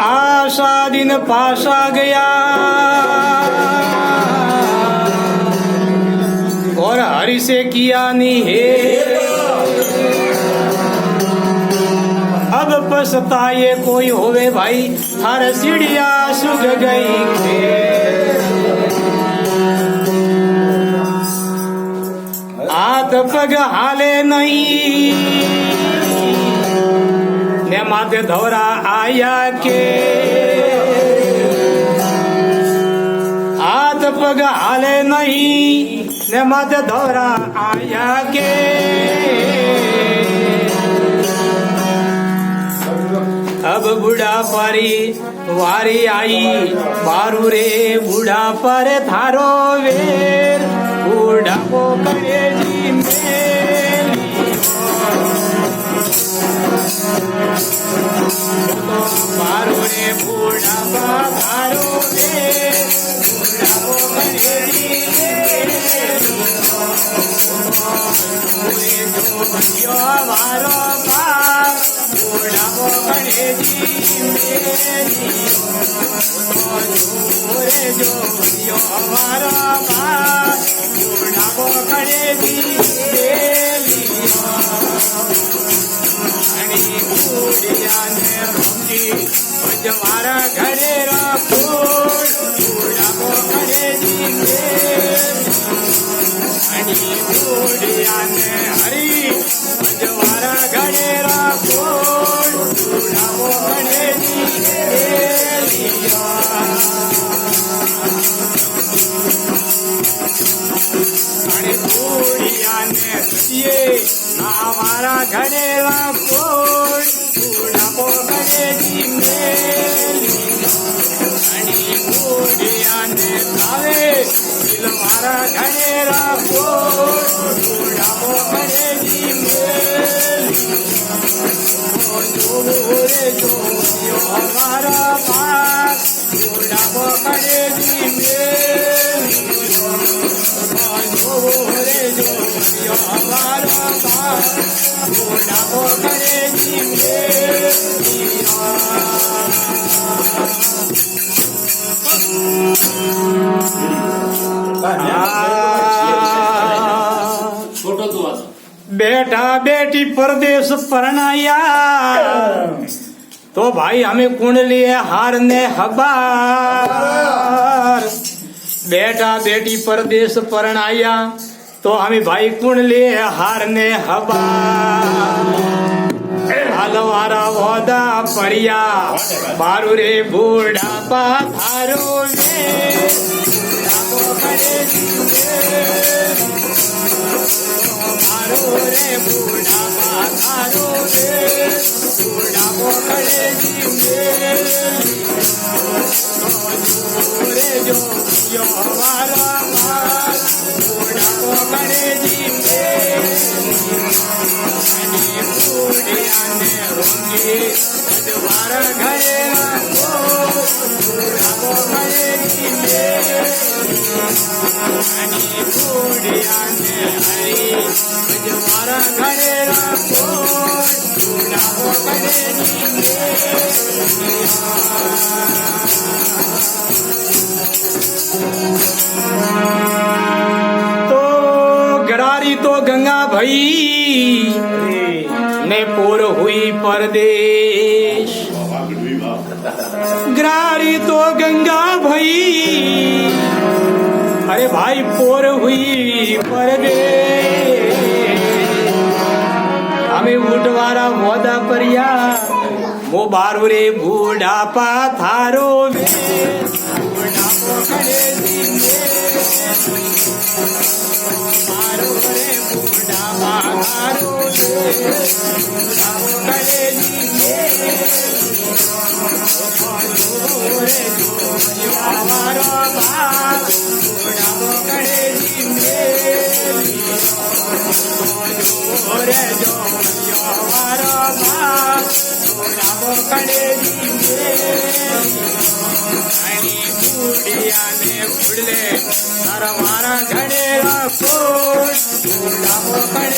आशा दिन पासा गया। और हरि से किया निहे अब पछताए कोई होवे भाई, हर सीढ़िया सुख गई हाथ पग हाले नहीं। ને માથે ધવરા આયા કે? હાથ પગ હાલે નહીં ને માથે ધવરા આયા કે? અબ બુડા પારી વારી આઈ, બારું રે બુડા પર થારો વેર. બુડાકો કરે જી મેલી. મારો રે ભોળાબા મારો રે ભોળાઓ મને રે મારો બુઢાવો ગણેજી મેરી જો યો મારો બાપ બુઢાવો ગણેજી મેરી ઘણી બુઢિયાને રમજી મારા ઘરે રાખોડ બુઢાવો ગણેજી મેરી અને બુઢિયાને હરી અને બુઢિયાને હરીએ ના મારા ઘડેરા કોડ ઉડાવો ગણેજી મેલી અને બુઢિયાને તાવે દિલ મારા ઘડેરા કોડ ઉડાવો ગણેજી મેલી રે જો અમારા પાક ઉડાવો ગણેજી મેલી બેઠા બેટી પરદેશ પરણાયા. તો ભાઈ અમે કુંડલીએ હાર ને હબાર. બેઠા બેટી પરદેશ પરણાયા. તો અમે ભાઈ કુંડલીએ હાર ને હબાર હાલવારા વોદા પડ્યા બારું રે બુઢા પાથારો રે મારો રે બુઢા માથારો રે બુઢાપો કરે જીવે રે જો મારા માર કરે જીવે અને બુઢિયાને રોંગી અજવારા ઘરે રાખો કરે જીવે અને બુઢિયાને ભઈ, ને પૂર હુઈ પરદેશ. ગ્રારી તો ગંગા ભઈ, અરે ભાઈ, પોર હુઈ પરદેશ. અમે ઉઠવારા મોદા પર્યા મો બારો રે બુઢા થારો વે બુઢાપો કરે જીવે મારો રે તારા મારા ઘડે રાખો બુઢાપો કરે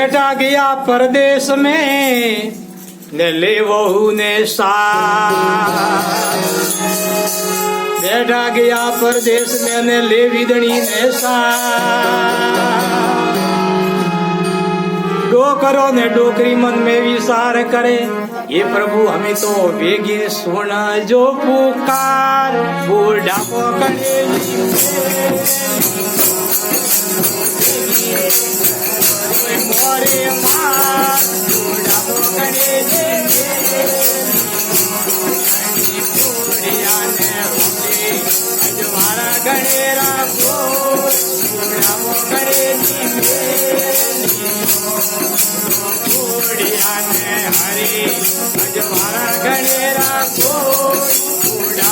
बेटा गया परदेश में। ने ले बहू ने सा बेटा गया परदेश में, ने ले विदणी ने सा करो ने डोकरी मन में विचार करे। ये प्रभु हमें तो बेगे सुना जो पुकार। बोल डाको करे અજવાળા ગળે રાખો બૂઢા